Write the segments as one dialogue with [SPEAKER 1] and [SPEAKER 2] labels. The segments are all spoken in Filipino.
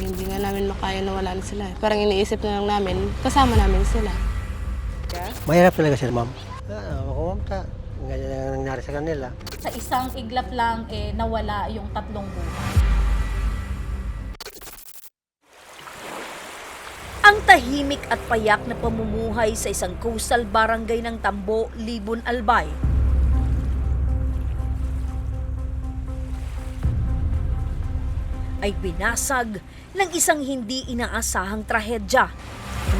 [SPEAKER 1] Hindi nga namin makaya na wala na sila. Parang iniisip na lang namin, kasama namin sila.
[SPEAKER 2] Mahirap talaga sila, ma'am. Ah, ako, ma'am, ta. Ganyan ang nangyari sa kanila.
[SPEAKER 3] Sa isang iglap lang, eh, nawala yung tatlong buhay.
[SPEAKER 4] Ang tahimik at payak na pamumuhay sa isang coastal barangay ng Tambo, Libon, Albay. Ay binasag ng isang hindi inaasahang trahedya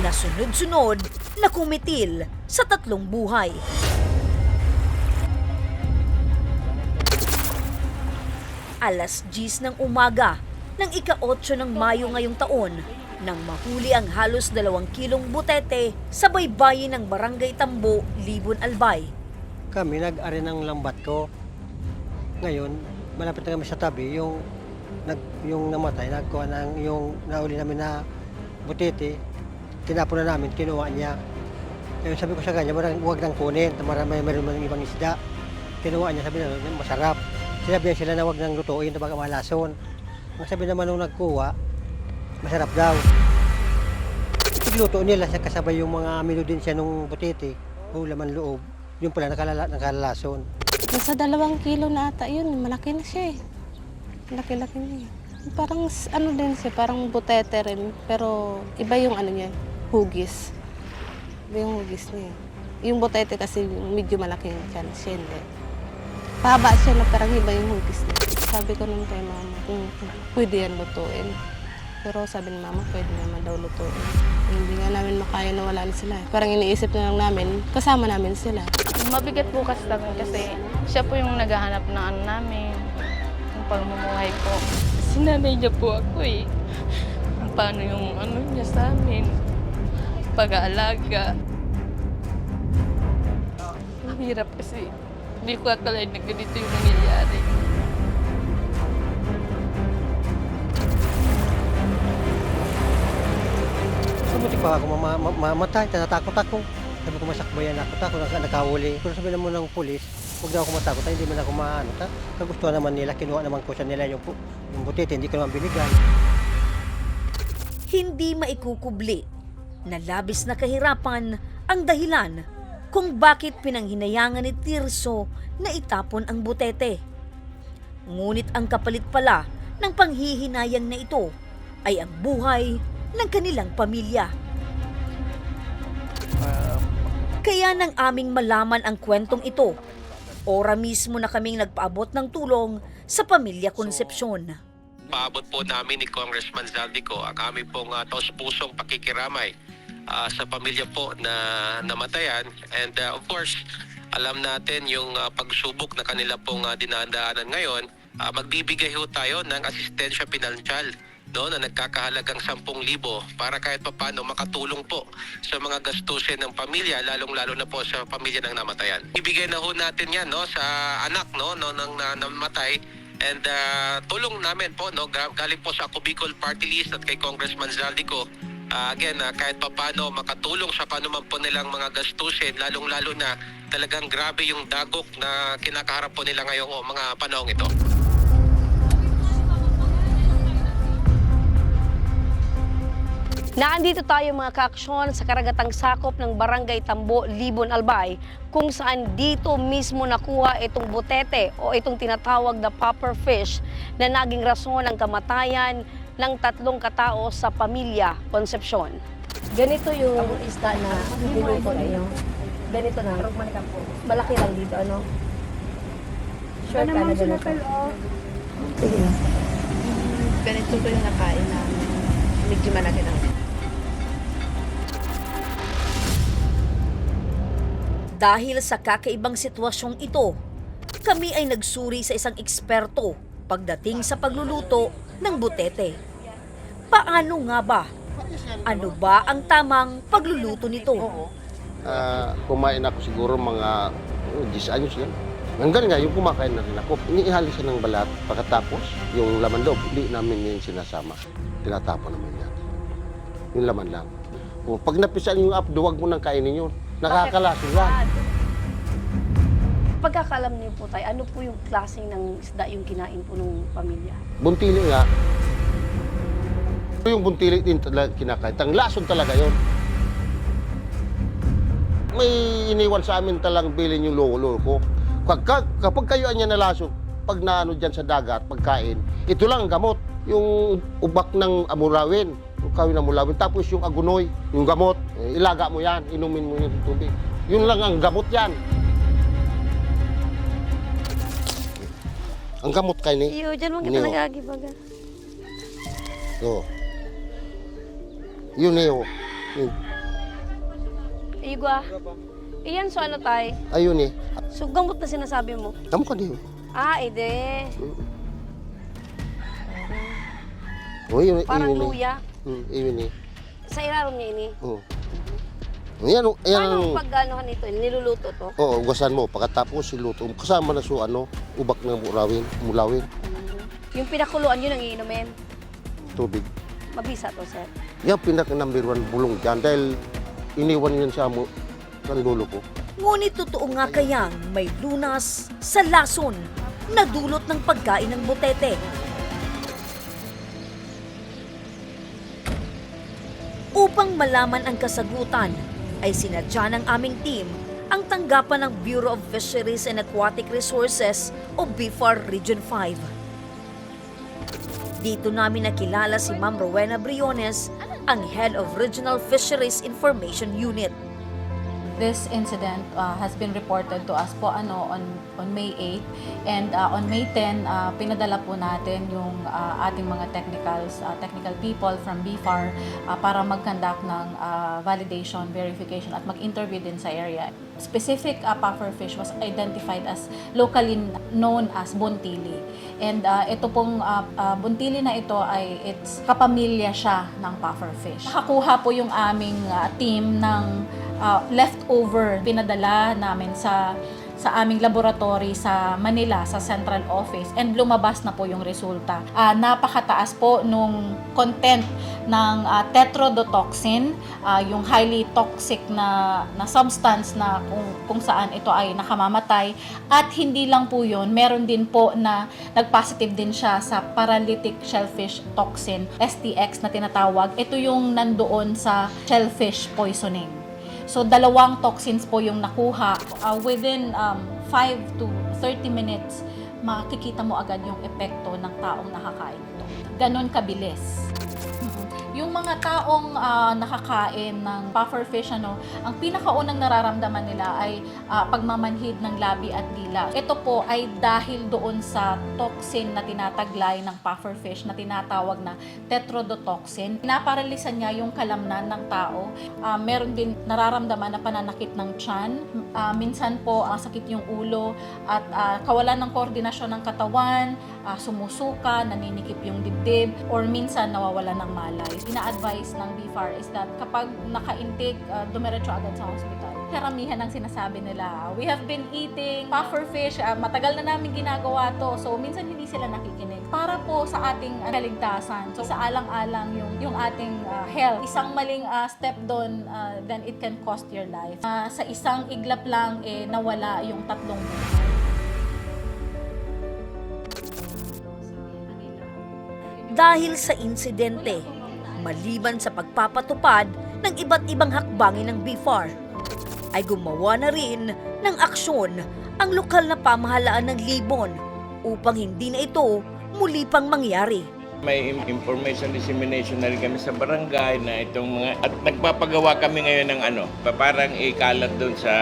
[SPEAKER 4] na sunod-sunod na kumitil sa tatlong buhay. Alas 10 ng umaga ng ika-8 ng Mayo ngayong taon nang mahuli ang halos dalawang kilong butete sa baybayin ng Barangay Tambo, Libon, Albay.
[SPEAKER 2] Kami nag-ari ng lambat ko. Ngayon, malapit na kami sa tabi, yung nag yung namatay, nagkuha ng yung nauli namin na butiti, tinapon na namin, kinuha niya. Ngayon sabi ko sa kanya, marang, huwag nang kunin, marami meron man ibang isda. Kinuha niya, sabi na, masarap. Sinabi sila na huwag nang lutuin, baka malason. Ang sabi naman nung nagkuha, masarap daw. Igluto nila sa kasabay yung mga amino din siya nung butiti, o laman loob. Yung pala nakalala, nakalalason.
[SPEAKER 1] Nasa dalawang kilo na ata yun. Malaki na siya eh. Laki-laki niya. Parang ano din siya, parang butete rin. Pero iba yung ano niya, hugis. Iba yung hugis niya. Yung butete kasi medyo malaki yung chan. Siya hindi. Pahaba siya na parang iba yung hugis niya. Sabi ko nung kay mama, kung pwede yan lutuin. Pero sabi ni mama, pwede naman daw lutuin. Hindi nga namin makaya na wala na sila. eh. Parang iniisip na lang namin, kasama namin sila.
[SPEAKER 5] Mabigat bukas kami kasi siya po yung naghahanap ng ano namin, pamumuhay ko. Sinanay niya po ako eh. Kung Paano yung ano niya sa amin, pag-aalaga. Ang hirap kasi hindi ko akalain na ganito yung nangyayari.
[SPEAKER 2] Sabuti pa ako mama, ma- mamatay, tinatakot ako. Sabi ko masakbayan ako, tako na nakahuli. Pero sabi naman ng pulis, huwag daw ako matakot, ay, hindi man ako maano. Ta? Kagustuhan naman nila, kinuha naman ko sa nila yung, yung butete, hindi ko naman binigay.
[SPEAKER 4] Hindi maikukubli na labis na kahirapan ang dahilan kung bakit pinanghinayangan ni Tirso na itapon ang butete. Ngunit ang kapalit pala ng panghihinayang na ito ay ang buhay ng kanilang pamilya. Kaya nang aming malaman ang kwentong ito, ora mismo na kaming nagpaabot ng tulong sa pamilya Concepcion.
[SPEAKER 6] paabot po namin ni Congressman Zaldico ang aming pong uh, taus-pusong pakikiramay ah, sa pamilya po na namatayan. And uh, of course, alam natin yung ah, pagsubok na kanila pong uh, dinadaanan ngayon. Ah, magbibigay ho tayo ng asistensya pinansyal no, na nagkakahalagang 10,000 para kahit papano makatulong po sa mga gastusin ng pamilya, lalong-lalo na po sa pamilya ng namatayan. Ibigay na ho natin yan no, sa anak no, no, ng na, namatay And uh, tulong namin po, no, ga- galing po sa Ako Bicol Party List at kay Congressman Zaldico, uh, again, uh, kahit papano makatulong sa panuman po nilang mga gastusin, lalong-lalo na talagang grabe yung dagok na kinakaharap po nila ngayong oh, mga panahong ito.
[SPEAKER 7] Naandito tayo mga kaaksyon sa karagatang sakop ng Barangay Tambo, Libon, Albay, kung saan dito mismo nakuha itong butete o itong tinatawag na popper fish na naging rason ng kamatayan ng tatlong katao sa pamilya Concepcion. Ganito yung isda na niluto ninyo. Ganito na. Malaki lang dito, ano? Sure ka na ganito. Sige na.
[SPEAKER 1] Ganito ko yung nakain namin. Medyo malaki lang.
[SPEAKER 4] Dahil sa kakaibang sitwasyong ito, kami ay nagsuri sa isang eksperto pagdating sa pagluluto ng butete. Paano nga ba? Ano ba ang tamang pagluluto nito?
[SPEAKER 8] Ah, kumain ako siguro mga oh, 10 anyos yan. Hanggang ngayon kumakain na rin ako. Iniihali siya ng balat. Pagkatapos, yung laman loob, hindi namin yun sinasama. Tinatapon naman yan. Yung laman lang. O, pag napisan yung abdo, huwag mo nang kainin yun. Nakakalaso yan.
[SPEAKER 7] Pagkakalam niyo po tayo, ano po yung klaseng ng isda yung kinain po ng pamilya?
[SPEAKER 8] Buntili nga. Yung buntili din talaga kinakain. Ang lason talaga yon. May iniwan sa amin talang bilin yung lolo ko. Kapag, kapag kayo anya na lason, pag naano dyan sa dagat, pagkain, ito lang ang gamot. Yung ubak ng amulawin, yung kawin ng amulawin. Tapos yung agunoy, yung gamot, eh, ilaga mo yan, inumin mo yung tubig. Yun lang ang gamot yan. Ang gamot kay ni.
[SPEAKER 7] Iyo, dyan mo
[SPEAKER 8] Niyo.
[SPEAKER 7] kita nagagibaga.
[SPEAKER 8] Oo. Yun oh. Yun.
[SPEAKER 7] Iyo gwa. Iyan so ano tay?
[SPEAKER 8] Ayun eh.
[SPEAKER 7] So gamot na sinasabi mo.
[SPEAKER 8] Tamo ka din.
[SPEAKER 7] Ah, ide.
[SPEAKER 8] Oh, yun,
[SPEAKER 7] Parang
[SPEAKER 8] yun,
[SPEAKER 7] luya.
[SPEAKER 8] Hmm, yun eh.
[SPEAKER 7] Sa ilalim niya ini.
[SPEAKER 8] Oo. Yan, oh, yan.
[SPEAKER 7] Paano pag ano ka nito, niluluto to?
[SPEAKER 8] Oo, ugasan mo. Pagkatapos siluto mo. Kasama na so ano, ubak ng mulawin, mulawin,
[SPEAKER 7] Yung pinakuluan yun ang iinumin.
[SPEAKER 8] tubig.
[SPEAKER 7] Mabisa to, sir.
[SPEAKER 8] Yan pinaka number one bulong dyan dahil iniwan yan sa mo ng lolo ko.
[SPEAKER 4] Ngunit totoo nga kayang may lunas sa lason na dulot ng pagkain ng butete. Malaman ang kasagutan, ay sinadya ng aming team ang tanggapan ng Bureau of Fisheries and Aquatic Resources o BIFAR Region 5. Dito namin nakilala si Ma'am Rowena Briones, ang Head of Regional Fisheries Information Unit.
[SPEAKER 3] This incident uh, has been reported to us po ano on on May 8 and uh, on May 10 uh, pinadala po natin yung uh, ating mga technicals uh, technical people from BFAR uh, para mag-conduct ng uh, validation, verification at mag-interview din sa area. Specific uh, puffer fish was identified as locally known as Bontili. And uh, ito pong uh, uh, Bontili na ito ay it's kapamilya siya ng puffer fish. Nakakuha po yung aming uh, team ng uh, leftover pinadala namin sa sa aming laboratory sa Manila, sa central office, and lumabas na po yung resulta. Ah, napakataas po nung content ng ah, tetrodotoxin, ah, yung highly toxic na, na substance na kung, kung saan ito ay nakamamatay. At hindi lang po yun, meron din po na nag-positive din siya sa paralytic shellfish toxin, STX na tinatawag. Ito yung nandoon sa shellfish poisoning. So, dalawang toxins po yung nakuha. Uh, within um, 5 to 30 minutes, makikita mo agad yung epekto ng taong nakakain ito. Ganon kabilis. Yung mga taong ah, nakakain ng puffer fish, ano, ang pinakaunang nararamdaman nila ay ah, pagmamanhid ng labi at dila. Ito po ay dahil doon sa toxin na tinataglay ng puffer fish na tinatawag na tetrodotoxin. Naparalisan niya yung kalamnan ng tao. Ah, meron din nararamdaman na pananakit ng tiyan. Ah, minsan po masakit yung ulo at ah, kawalan ng koordinasyon ng katawan, ah, sumusuka, naninikip yung dibdib, or minsan nawawala ng malay. Ina-advise ng BFAR is that kapag naka-intake, uh, dumiretso agad sa hospital. Karamihan ng sinasabi nila, we have been eating puffer fish, ah, matagal na namin ginagawa to, so minsan hindi sila nakikinig. Para po sa ating ah, kaligtasan, so sa alang-alang yung, yung ating ah, health, isang maling ah, step doon, ah, then it can cost your life. Ah, sa isang iglap lang, eh, nawala yung tatlong buhay.
[SPEAKER 4] dahil sa insidente, maliban sa pagpapatupad ng iba't ibang hakbangin ng BFAR, ay gumawa na rin ng aksyon ang lokal na pamahalaan ng Libon upang hindi na ito muli pang mangyari.
[SPEAKER 9] May information dissemination na rin kami sa barangay na itong mga... At nagpapagawa kami ngayon ng ano, pa- parang ikalat doon sa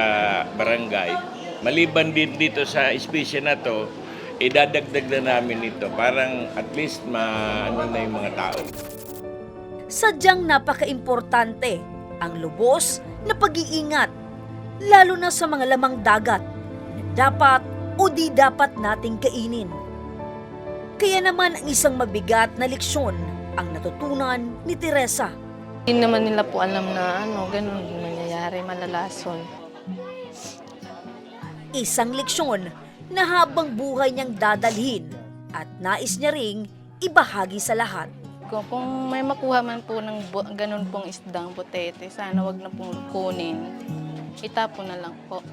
[SPEAKER 9] barangay. Maliban din dito sa espisya na to, idadagdag na namin ito. Parang at least ma ano na yung mga tao.
[SPEAKER 4] Sadyang napaka-importante ang lubos na pag-iingat, lalo na sa mga lamang dagat na dapat o di dapat nating kainin. Kaya naman ang isang mabigat na leksyon ang natutunan ni Teresa.
[SPEAKER 5] Hindi naman nila po alam na ano, ganun yung nangyayari, malalason.
[SPEAKER 4] Isang leksyon na habang buhay niyang dadalhin at nais niya ring ibahagi sa lahat.
[SPEAKER 5] Kung, kung may makuha man po ng ganun pong isdang butete, sana wag na pong kunin. Itapon na lang po.